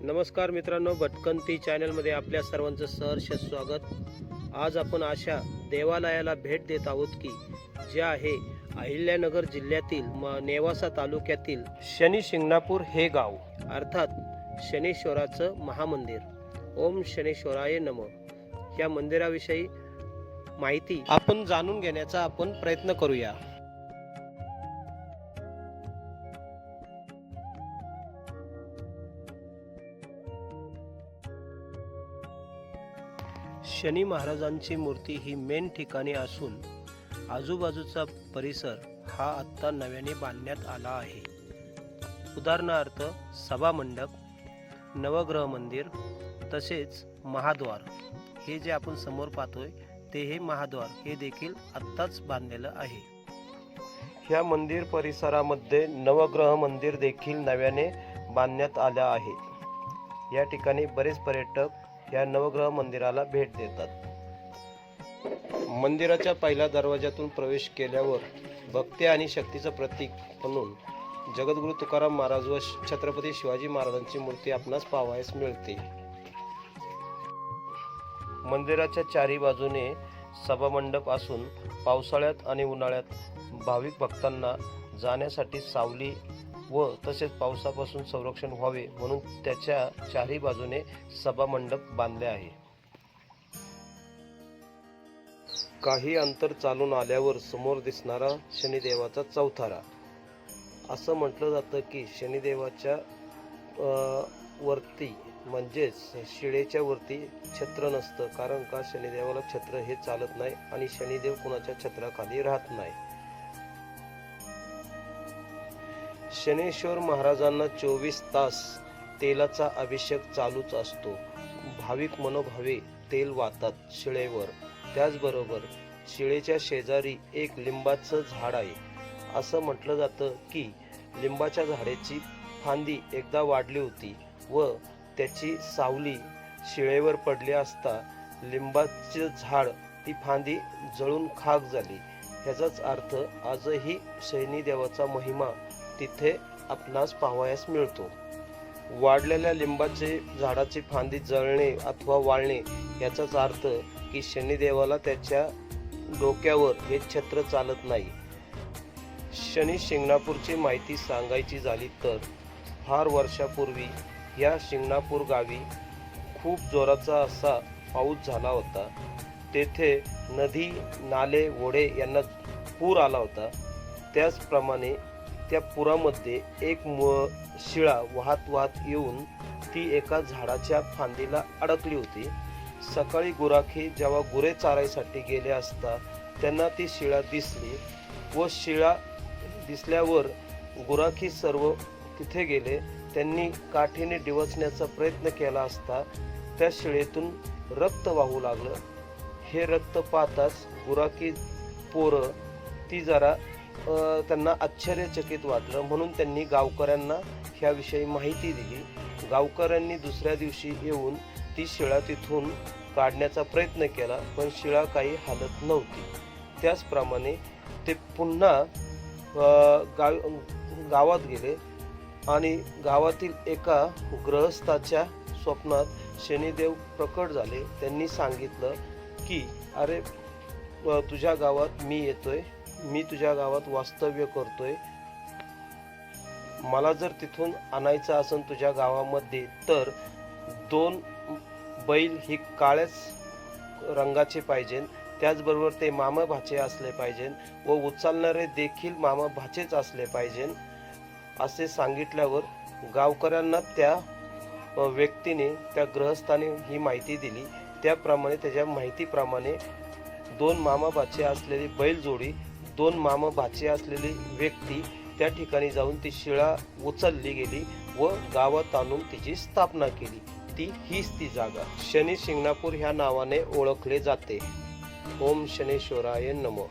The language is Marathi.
नमस्कार मित्रांनो भटकंती चॅनलमध्ये आपल्या सर्वांचं सहर्ष स्वागत. आज आपण अशा देवालयाला भेट देत आहोत की जे आहे अहिल्यानगर जिल्ह्यातील म- नेवासा तालुक्यातील शनी शिंगणापूर हे गाव. अर्थात शनीश्वराचं महामंदिर. ओम शनेश्वराय नम. या मंदिराविषयी माहिती आपण जाणून घेण्याचा आपण प्रयत्न करूया. शनी महाराजांची मूर्ती ही मेन ठिकाणी असून आजूबाजूचा परिसर हा आत्ता नव्याने बांधण्यात आला आहे. उदाहरणार्थ सभामंडप नवग्रह मंदिर तसेच महाद्वार. हे जे आपण समोर पाहतोय ते हे महाद्वार हे देखील आत्ताच बांधलेलं आहे. ह्या मंदिर परिसरामध्ये नवग्रह मंदिर देखील नव्याने बांधण्यात आलं आहे. या ठिकाणी बरेच पर्यटक या नवग्रह मंदिराला भेट देतात. मंदिराच्या पहिल्या दरवाजातून प्रवेश केल्यावर भक्ती आणि शक्तीचं प्रतीक म्हणून जगद्गुरु तुकाराम महाराज व छत्रपती शिवाजी महाराजांची मूर्ती आपणास पाहावयास मिळते. मंदिराच्या चारी बाजूने सभामंडप असून पावसाळ्यात आणि उन्हाळ्यात भाविक भक्तांना जाण्यासाठी सावली व तसेच पावसापासून संरक्षण व्हावे म्हणून त्याच्या चारही बाजूने सभामंडप बांधले आहे. काही अंतर चालून आल्यावर समोर दिसणारा शनिदेवाचा चौथारा. असं म्हटलं जातं की शनिदेवाच्या वरती म्हणजेच शिळेच्या वरती छत्र नसतं कारण का शनिदेवाला छत्र हे चालत नाही आणि शनिदेव कुणाच्या छत्राखाली राहत नाही. शनेश्वर महाराजांना चोवीस तास तेलाचा अभिषेक चालूच असतो. भाविक मनोभावे तेल वाहतात शिळेवर. त्याचबरोबर शिळेच्या शेजारी एक लिंबाचं झाड आहे. असं म्हटलं जातं की लिंबाच्या झाडाची फांदी एकदा वाढली होती व त्याची सावली शिळेवर पडली असता लिंबाचे झाड ती फांदी जळून खाक झाली. ह्याचाच अर्थ आजही शनिदेवाचा महिमा तिथे आपणास पाहावयास मिळतो. वाढलेल्या लिंबाचे झाडाची फांदी जळणे अथवा वाळणे याचाच अर्थ की शनिदेवाला त्याच्या डोक्यावर हे छत्र चालत नाही. शनी शिंगणापूरची माहिती सांगायची झाली तर फार वर्षापूर्वी या शिंगणापूर गावी खूप जोराचा असा पाऊस झाला होता. तेथे नदी नाले ओढे यांना पूर आला होता. त्याचप्रमाणे त्या पुरामध्ये एक म शिळा वाहत वाहत येऊन ती एका झाडाच्या फांदीला अडकली होती. सकाळी गुराखी जेव्हा गुरे चारायसाठी गेले असता त्यांना ती शिळा दिसली व शिळा दिसल्यावर गुराखी सर्व तिथे गेले. त्यांनी काठीने डिवचण्याचा प्रयत्न केला असता त्या शिळेतून रक्त वाहू लागलं. हे रक्त पाहताच गुराखी पोरं ती जरा त्यांना आश्चर्यचकित वाटलं. म्हणून त्यांनी गावकऱ्यांना ह्याविषयी माहिती दिली. गावकऱ्यांनी दुसऱ्या दिवशी येऊन ती शिळा तिथून काढण्याचा प्रयत्न केला पण शिळा काही हालत नव्हती. त्याचप्रमाणे ते पुन्हा गाव गावात गेले आणि गावातील एका गृहस्थाच्या स्वप्नात शनिदेव प्रकट झाले. त्यांनी सांगितलं की अरे तुझ्या गावात मी येतोय. मी तुझ्या गावात वास्तव्य करतोय. मला जर तिथून आणायचं असेल तुझ्या गावामध्ये तर दोन बैल ही काळ्याच रंगाचे पाहिजे त्याचबरोबर ते मामा भाचे असले पाहिजे व उचलणारे देखील मामा भाचेच असले पाहिजे असे सांगितल्यावर गावकऱ्यांना त्या व्यक्तीने त्या ग्रहस्थाने ही माहिती दिली. त्याप्रमाणे त्याच्या माहितीप्रमाणे दोन मामा भाचे असलेली बैलजोडी दोन मामा भाचे असलेली व्यक्ती त्या ठिकाणी जाऊन ती शिळा उचलली गेली व गावात आणून तिची स्थापना केली. ती हीच ती जागा. शनी शिंगणापूर ह्या नावाने ओळखले जाते. ओम शनेश्वराय नमो.